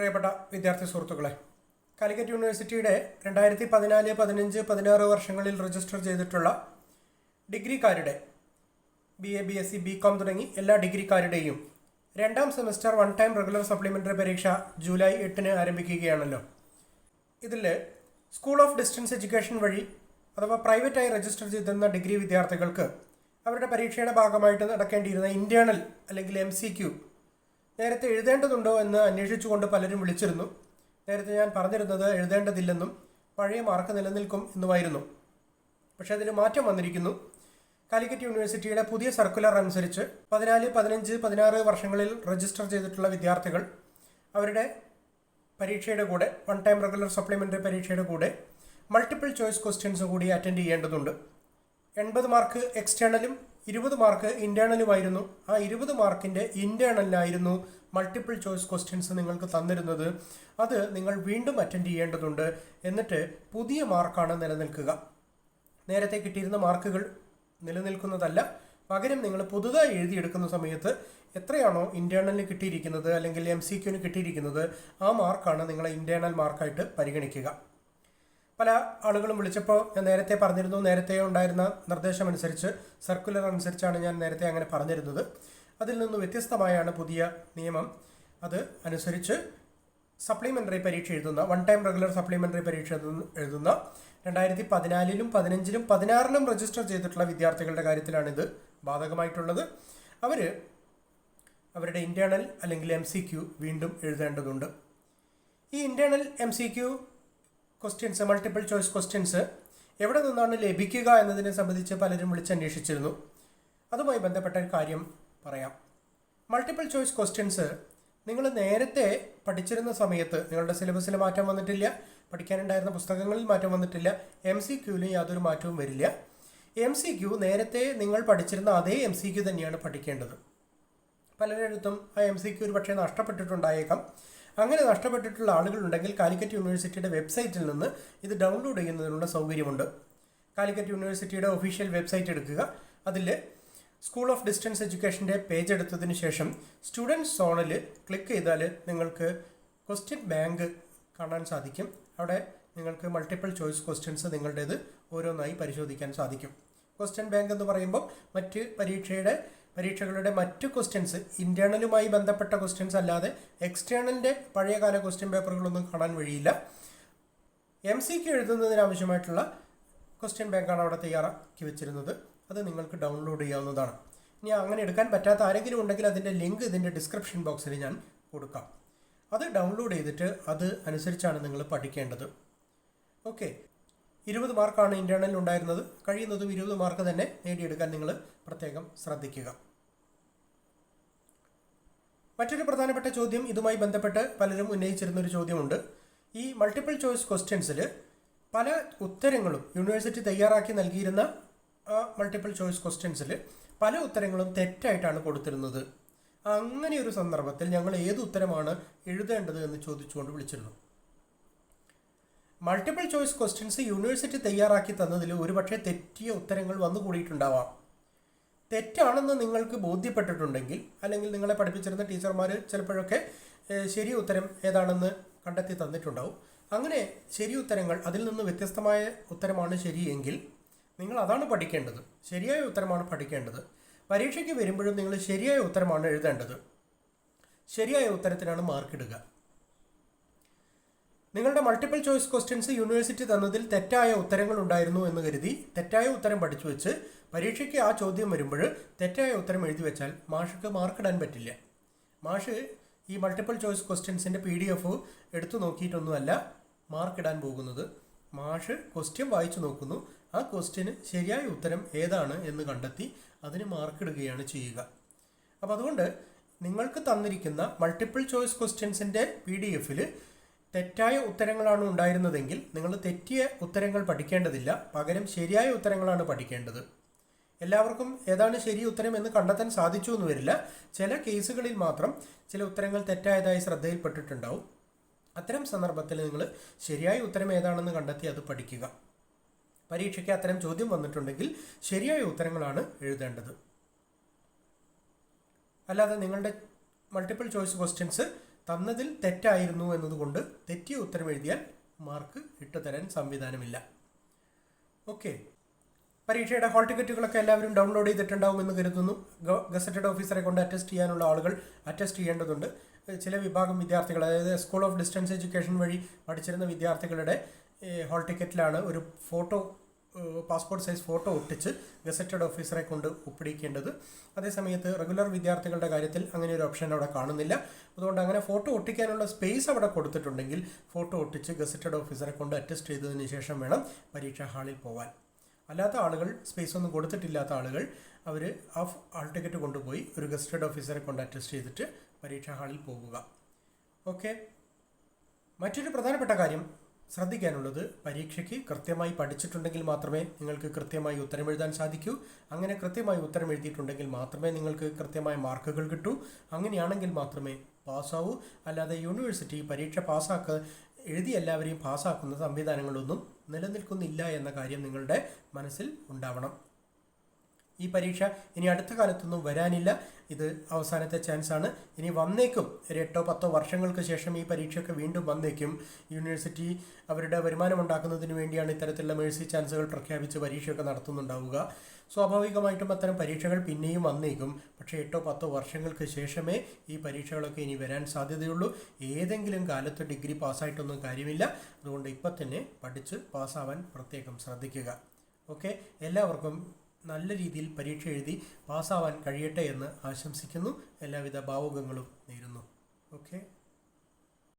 പ്രിയപ്പെട്ട വിദ്യാർത്ഥി സുഹൃത്തുക്കളെ കാലിക്കറ്റ് യൂണിവേഴ്സിറ്റിയുടെ രണ്ടായിരത്തി പതിനാല് പതിനഞ്ച് പതിനാറ് വർഷങ്ങളിൽ രജിസ്റ്റർ ചെയ്തിട്ടുള്ള ഡിഗ്രിക്കാരുടെ B A B S C B com തുടങ്ങി എല്ലാ ഡിഗ്രിക്കാരുടെയും രണ്ടാം semester one time regular supplementary പരീക്ഷ ജൂലൈ എട്ടിന് ആരംഭിക്കുകയാണല്ലോ. ഇതിൽ സ്കൂൾ ഓഫ് ഡിസ്റ്റൻസ് എഡ്യൂക്കേഷൻ വഴി അഥവാ പ്രൈവറ്റായി രജിസ്റ്റർ ചെയ്തിരുന്ന ഡിഗ്രി വിദ്യാർത്ഥികൾക്ക് അവരുടെ പരീക്ഷയുടെ ഭാഗമായിട്ട് നടക്കേണ്ടിയിരുന്ന ഇന്റേണൽ അല്ലെങ്കിൽ എം സി ക്യു നേരത്തെ എഴുതേണ്ടതുണ്ടോ എന്ന് അന്വേഷിച്ചുകൊണ്ട് പലരും വിളിച്ചിരുന്നു. നേരത്തെ ഞാൻ പറഞ്ഞിരുന്നത് എഴുതേണ്ടതില്ലെന്നും പഴയ മാർക്ക് നിലനിൽക്കും എന്നുമായിരുന്നു. പക്ഷേ അതിന് മാറ്റം വന്നിരിക്കുന്നു. കാലിക്കറ്റ് യൂണിവേഴ്സിറ്റിയുടെ പുതിയ സർക്കുലർ അനുസരിച്ച് പതിനാല് പതിനഞ്ച് പതിനാറ് വർഷങ്ങളിൽ രജിസ്റ്റർ ചെയ്തിട്ടുള്ള വിദ്യാർത്ഥികൾ അവരുടെ പരീക്ഷയുടെ കൂടെ വൺ ടൈം റെഗുലർ സപ്ലിമെന്ററി പരീക്ഷയുടെ കൂടെ മൾട്ടിപ്പിൾ ചോയ്സ് ക്വസ്റ്റ്യൻസ് കൂടി അറ്റൻഡ് ചെയ്യേണ്ടതുണ്ട്. എൺപത് മാർക്ക് എക്സ്റ്റേണലും ഇരുപത് മാർക്ക് ഇന്റേണലുമായിരുന്നു ആ ഇരുപത് മാർക്കിന്റെ ഇന്റേണലിനായിരുന്നു മൾട്ടിപ്പിൾ ചോയ്സ് ക്വസ്റ്റ്യൻസ് നിങ്ങൾക്ക് തന്നിരുന്നത്. അത് നിങ്ങൾ വീണ്ടും അറ്റൻഡ് ചെയ്യേണ്ടതുണ്ട്. എന്നിട്ട് പുതിയ മാർക്കാണ് നിലനിൽക്കുക. നേരത്തെ കിട്ടിയിരുന്ന മാർക്കുകൾ നിലനിൽക്കുന്നതല്ല. പകരം നിങ്ങൾ പുതുതായി എഴുതിയെടുക്കുന്ന സമയത്ത് എത്രയാണോ ഇന്റേർണലിന് കിട്ടിയിരിക്കുന്നത് അല്ലെങ്കിൽ എം സി ക്യൂന് കിട്ടിയിരിക്കുന്നത് ആ മാർക്കാണ് നിങ്ങളെ ഇന്റേണൽ മാർക്കായിട്ട് പരിഗണിക്കുക. പല ആളുകളും വിളിച്ചപ്പോൾ ഞാൻ നേരത്തെ പറഞ്ഞിരുന്നു നേരത്തെ ഉണ്ടായിരുന്ന നിർദ്ദേശം അനുസരിച്ച് സർക്കുലർ അനുസരിച്ചാണ് ഞാൻ നേരത്തെ അങ്ങനെ പറഞ്ഞിരുന്നത്. അതിൽ നിന്ന് വ്യത്യസ്തമായാണ് പുതിയ നിയമം. അത് അനുസരിച്ച് സപ്ലിമെന്ററി പരീക്ഷ എഴുതുന്ന വൺ ടൈം റെഗുലർ സപ്ലിമെന്ററി പരീക്ഷ എഴുതുന്ന- രണ്ടായിരത്തി പതിനാലിലും പതിനഞ്ചിലും പതിനാറിലും രജിസ്റ്റർ ചെയ്തിട്ടുള്ള വിദ്യാർത്ഥികളുടെ കാര്യത്തിലാണിത് ബാധകമായിട്ടുള്ളത്. അവർ അവരുടെ ഇന്റേർണൽ അല്ലെങ്കിൽ എം വീണ്ടും എഴുതേണ്ടതുണ്ട്. ഈ internal M questions multiple choice questions എവിടെ നിന്നാണ് ലഭിക്കുക എന്നതിനെ സംബന്ധിച്ച് പലരും വിളിച്ചന്വേഷിച്ചിരുന്നു അതുമായി ബന്ധപ്പെട്ട ഒരു കാര്യം പറയാം. മൾട്ടിപ്പിൾ ചോയ്സ് ക്വസ്റ്റ്യൻസ് നിങ്ങൾ നേരത്തെ പഠിച്ചിരുന്ന സമയത്ത് നിങ്ങളുടെ സിലബസിൽ മാറ്റം വന്നിട്ടില്ല പഠിക്കാനുണ്ടായിരുന്ന പുസ്തകങ്ങളിൽ മാറ്റം വന്നിട്ടില്ല എം സി ക്യൂവിൽ യാതൊരു മാറ്റവും വരില്ല. എം സി ക്യു നേരത്തെ നിങ്ങൾ പഠിച്ചിരുന്ന അതേ എം സി ക്യു തന്നെയാണ് പഠിക്കേണ്ടത്. പലരിടത്തും ആ എം സി ക്യു ഒരു പക്ഷേ നഷ്ടപ്പെട്ടിട്ടുണ്ടായേക്കാം. അങ്ങനെ നഷ്ടപ്പെട്ടിട്ടുള്ള ആളുകളുണ്ടെങ്കിൽ കാലിക്കറ്റ് യൂണിവേഴ്സിറ്റിയുടെ വെബ്സൈറ്റിൽ നിന്ന് ഇത് ഡൗൺലോഡ് ചെയ്യുന്നതിനുള്ള സൗകര്യമുണ്ട്. കാലിക്കറ്റ് യൂണിവേഴ്സിറ്റിയുടെ ഒഫീഷ്യൽ വെബ്സൈറ്റ് എടുക്കുക. അതിൽ സ്കൂൾ ഓഫ് ഡിസ്റ്റൻസ് എഡ്യൂക്കേഷന്റെ പേജ് എടുത്തതിന് ശേഷം സ്റ്റുഡൻസ് സോണിൽ ക്ലിക്ക് ചെയ്താൽ നിങ്ങൾക്ക് ക്വസ്റ്റ്യൻ ബാങ്ക് കാണാൻ സാധിക്കും. അവിടെ നിങ്ങൾക്ക് മൾട്ടിപ്പിൾ ചോയ്സ് ക്വസ്റ്റ്യൻസ് നിങ്ങളുടേത് ഓരോന്നായി പരിശോധിക്കാൻ സാധിക്കും. ക്വസ്റ്റ്യൻ ബാങ്ക് എന്ന് പറയുമ്പോൾ മറ്റ് പരീക്ഷയുടെ പരീക്ഷകളുടെ മറ്റ് ക്വസ്റ്റ്യൻസ് ഇന്റേർണലുമായി ബന്ധപ്പെട്ട ക്വസ്റ്റ്യൻസ് അല്ലാതെ എക്സ്റ്റേണലിന്റെ പഴയകാല ക്വസ്റ്റ്യൻ പേപ്പറുകളൊന്നും കാണാൻ വഴിയില്ല. എം സി എഴുതുന്നതിന് ആവശ്യമായിട്ടുള്ള ക്വസ്റ്റ്യൻ ബാങ്കാണ് അവിടെ തയ്യാറാക്കി വെച്ചിരുന്നത്. അത് നിങ്ങൾക്ക് ഡൗൺലോഡ് ചെയ്യാവുന്നതാണ്. ഇനി അങ്ങനെ എടുക്കാൻ പറ്റാത്ത ആരെങ്കിലും ഉണ്ടെങ്കിൽ അതിന്റെ ലിങ്ക് ഇതിന്റെ ഡിസ്ക്രിപ്ഷൻ ബോക്സിൽ ഞാൻ കൊടുക്കാം. അത് ഡൗൺലോഡ് ചെയ്തിട്ട് അത് അനുസരിച്ചാണ് നിങ്ങൾ പഠിക്കേണ്ടത്. ഓക്കെ ഇരുപത് മാർക്കാണ് ഇന്റേർണലിൽ ഉണ്ടായിരുന്നത്. കഴിയുന്നതും ഇരുപത് മാർക്ക് തന്നെ നേടിയെടുക്കാൻ നിങ്ങൾ പ്രത്യേകം ശ്രദ്ധിക്കുക. മറ്റൊരു പ്രധാനപ്പെട്ട ചോദ്യം ഇതുമായി ബന്ധപ്പെട്ട് പലരും ഉന്നയിച്ചിരുന്ന ഒരു ചോദ്യമുണ്ട്. ഈ മൾട്ടിപ്പിൾ ചോയ്സ് ക്വസ്റ്റ്യൻസിൽ പല ഉത്തരങ്ങളും യൂണിവേഴ്സിറ്റി തയ്യാറാക്കി നൽകിയിരുന്ന മൾട്ടിപ്പിൾ ചോയ്സ് ക്വസ്റ്റ്യൻസിൽ പല ഉത്തരങ്ങളും തെറ്റായിട്ടാണ് കൊടുത്തിരുന്നത്. അങ്ങനെ ഒരു സന്ദർഭത്തിൽ ഞങ്ങൾ ഏത് ഉത്തരമാണ് എഴുതേണ്ടത് എന്ന് ചോദിച്ചുകൊണ്ട് വിളിച്ചിരുന്നു. മൾട്ടിപ്പിൾ ചോയ്സ് ക്വസ്റ്റ്യൻസ് യൂണിവേഴ്സിറ്റി തയ്യാറാക്കി തന്നതിൽ ഒരുപക്ഷെ തെറ്റിയ ഉത്തരങ്ങൾ വന്നുകൂടിയിട്ടുണ്ടാവാം. തെറ്റാണെന്ന് നിങ്ങൾക്ക് ബോധ്യപ്പെട്ടിട്ടുണ്ടെങ്കിൽ അല്ലെങ്കിൽ നിങ്ങളെ പഠിപ്പിച്ചിരുന്ന ടീച്ചർമാർ ചിലപ്പോഴൊക്കെ ശരി ഉത്തരം ഏതാണെന്ന് കണ്ടെത്തി തന്നിട്ടുണ്ടാവും. അങ്ങനെ ശരി ഉത്തരങ്ങൾ അതിൽ നിന്ന് വ്യത്യസ്തമായ ഉത്തരമാണ് ശരിയെങ്കിൽ നിങ്ങൾ അതാണ് പഠിക്കേണ്ടത്. ശരിയായ ഉത്തരമാണ് പഠിക്കേണ്ടത്. പരീക്ഷയ്ക്ക് വരുമ്പോഴും നിങ്ങൾ ശരിയായ ഉത്തരമാണ് എഴുതേണ്ടത്. ശരിയായ ഉത്തരത്തിനാണ് മാർക്കിടുക നിങ്ങളുടെ മൾട്ടിപ്പിൾ ചോയ്സ് ക്വസ്റ്റ്യൻസ് യൂണിവേഴ്സിറ്റി തന്നതിൽ തെറ്റായ ഉത്തരങ്ങൾ ഉണ്ടായിരുന്നു എന്ന് കരുതി തെറ്റായ ഉത്തരം പഠിച്ചു വെച്ച് പരീക്ഷയ്ക്ക് ആ ചോദ്യം വരുമ്പോൾ തെറ്റായ ഉത്തരം എഴുതി വെച്ചാൽ മാഷക്ക് മാർക്കിടാൻ പറ്റില്ല. മാഷ് ഈ മൾട്ടിപ്പിൾ ചോയ്സ് ക്വസ്റ്റ്യൻസിന്റെ പി ഡി എഫ് എടുത്തു നോക്കിയിട്ടൊന്നുമല്ല മാർക്കിടാൻ പോകുന്നത്. മാഷ് ക്വസ്റ്റ്യൻ വായിച്ചു നോക്കുന്നു. ആ ക്വസ്റ്റ്യന് ശരിയായ ഉത്തരം ഏതാണ് എന്ന് കണ്ടെത്തി അതിന് മാർക്കിടുകയാണ് ചെയ്യുക. അപ്പോൾ അതുകൊണ്ട് നിങ്ങൾക്ക് തന്നിരിക്കുന്ന മൾട്ടിപ്പിൾ ചോയ്സ് ക്വസ്റ്റ്യൻസിന്റെ പി ഡി എഫിൽ തെറ്റായ ഉത്തരങ്ങളാണ് ഉണ്ടായിരുന്നതെങ്കിൽ നിങ്ങൾ തെറ്റിയ ഉത്തരങ്ങൾ പഠിക്കേണ്ടതില്ല. പകരം ശരിയായ ഉത്തരങ്ങളാണ് പഠിക്കേണ്ടത്. എല്ലാവർക്കും ഏതാണ് ശരി ഉത്തരം എന്ന് കണ്ടെത്താൻ സാധിച്ചു എന്ന് വരില്ല. ചില കേസുകളിൽ മാത്രം ചില ഉത്തരങ്ങൾ തെറ്റായതായി ശ്രദ്ധയിൽപ്പെട്ടിട്ടുണ്ടാവും. അത്തരം സന്ദർഭത്തിൽ നിങ്ങൾ ശരിയായ ഉത്തരം ഏതാണെന്ന് കണ്ടെത്തി അത് പഠിക്കുക. പരീക്ഷയ്ക്ക് അത്തരം ചോദ്യം വന്നിട്ടുണ്ടെങ്കിൽ ശരിയായ ഉത്തരങ്ങളാണ് എഴുതേണ്ടത്. അല്ലാതെ നിങ്ങളുടെ മൾട്ടിപ്പിൾ ചോയ്സ് ക്വസ്റ്റ്യൻസ് തന്നതിൽ തെറ്റായിരുന്നു എന്നതുകൊണ്ട് തെറ്റിയ ഉത്തരം എഴുതിയാൽ മാർക്ക് ഇട്ടുതരാൻ സംവിധാനമില്ല. ഓക്കെ. പരീക്ഷയുടെ ഹാൾ ടിക്കറ്റുകളൊക്കെ എല്ലാവരും ഡൗൺലോഡ് ചെയ്തിട്ടുണ്ടാവുമെന്ന് കരുതുന്നു. ഗസറ്റഡ് ഓഫീസറെ കൊണ്ട് അറ്റസ്റ്റ് ചെയ്യാനുള്ള ആളുകൾ അറ്റസ്റ്റ് ചെയ്യേണ്ടതുണ്ട്. ചില വിഭാഗം വിദ്യാർത്ഥികൾ അതായത് സ്കൂൾ ഓഫ് ഡിസ്റ്റൻസ് എഡ്യൂക്കേഷൻ വഴി പഠിച്ചിരുന്ന വിദ്യാർത്ഥികളുടെ ഹാൾ ടിക്കറ്റിലാണ് ഒരു ഫോട്ടോ പാസ്പോർട്ട് സൈസ് ഫോട്ടോ ഒട്ടിച്ച് ഗസറ്റഡ് ഓഫീസറെ കൊണ്ട് ഒപ്പിടിക്കേണ്ടത്. അതേസമയത്ത് റെഗുലർ വിദ്യാർത്ഥികളുടെ കാര്യത്തിൽ അങ്ങനെ ഒരു ഓപ്ഷൻ അവിടെ കാണുന്നില്ല. അതുകൊണ്ട് അങ്ങനെ ഫോട്ടോ ഒട്ടിക്കാനുള്ള സ്പേസ് അവിടെ കൊടുത്തിട്ടുണ്ടെങ്കിൽ ഫോട്ടോ ഒട്ടിച്ച് ഗസറ്റഡ് ഓഫീസറെ കൊണ്ട് അറ്റസ്റ്റ് ചെയ്തതിന് ശേഷം വേണം പരീക്ഷാ ഹാളിൽ പോവാൻ. അല്ലാത്ത ആളുകൾ സ്പേസ് ഒന്നും കൊടുത്തിട്ടില്ലാത്ത ആളുകൾ അവർ ആ ഹാൾ ടിക്കറ്റ് കൊണ്ടുപോയി ഒരു ഗസറ്റഡ് ഓഫീസറെ കൊണ്ട് അറ്റസ്റ്റ് ചെയ്തിട്ട് പരീക്ഷാ ഹാളിൽ പോകുക. ഓക്കെ. മറ്റൊരു പ്രധാനപ്പെട്ട കാര്യം ശ്രദ്ധിക്കാനുള്ളത് പരീക്ഷയ്ക്ക് കൃത്യമായി പഠിച്ചിട്ടുണ്ടെങ്കിൽ മാത്രമേ നിങ്ങൾക്ക് കൃത്യമായി ഉത്തരം എഴുതാൻ സാധിക്കൂ. അങ്ങനെ കൃത്യമായി ഉത്തരം എഴുതിയിട്ടുണ്ടെങ്കിൽ മാത്രമേ നിങ്ങൾക്ക് കൃത്യമായ മാർക്കുകൾ കിട്ടൂ. അങ്ങനെയാണെങ്കിൽ മാത്രമേ പാസ്സാവൂ. അല്ലാതെ യൂണിവേഴ്സിറ്റി പരീക്ഷ പാസ്സാക്ക എഴുതി എല്ലാവരെയും പാസ്സാക്കുന്ന സംവിധാനങ്ങളൊന്നും നിലനിൽക്കുന്നില്ല എന്ന കാര്യം നിങ്ങളുടെ മനസ്സിൽ ഉണ്ടാവണം. ഈ പരീക്ഷ ഇനി അടുത്ത കാലത്തൊന്നും വരാനില്ല. ഇത് അവസാനത്തെ ചാൻസ് ആണ്. ഇനി വന്നേക്കും. ഒരു എട്ടോ പത്തോ വർഷങ്ങൾക്ക് ശേഷം ഈ പരീക്ഷയൊക്കെ വീണ്ടും വന്നേക്കും. യൂണിവേഴ്സിറ്റി അവരുടെ വരുമാനം ഉണ്ടാക്കുന്നതിന് വേണ്ടിയാണ് ഇത്തരത്തിലുള്ള മേഴ്സി ചാൻസുകൾ പ്രഖ്യാപിച്ച് പരീക്ഷയൊക്കെ നടത്തുന്നുണ്ടാവുക. സ്വാഭാവികമായിട്ടും അത്തരം പരീക്ഷകൾ പിന്നെയും വന്നേക്കും. പക്ഷേ എട്ടോ പത്തോ വർഷങ്ങൾക്ക് ശേഷമേ ഈ പരീക്ഷകളൊക്കെ ഇനി വരാൻ സാധ്യതയുള്ളൂ. ഏതെങ്കിലും കാലത്ത് ഡിഗ്രി പാസ്സായിട്ടൊന്നും കാര്യമില്ല. അതുകൊണ്ട് ഇപ്പം തന്നെ പഠിച്ച് പാസ്സാവാൻ പ്രത്യേകം ശ്രദ്ധിക്കുക. ഓക്കെ? എല്ലാവർക്കും നല്ല രീതിയിൽ പരീക്ഷ എഴുതി പാസ്സാവാൻ കഴിയട്ടെ എന്ന് ആശംസിക്കുന്നു. എല്ലാവിധ ഭാവുകങ്ങളും നേരുന്നു. ഓക്കെ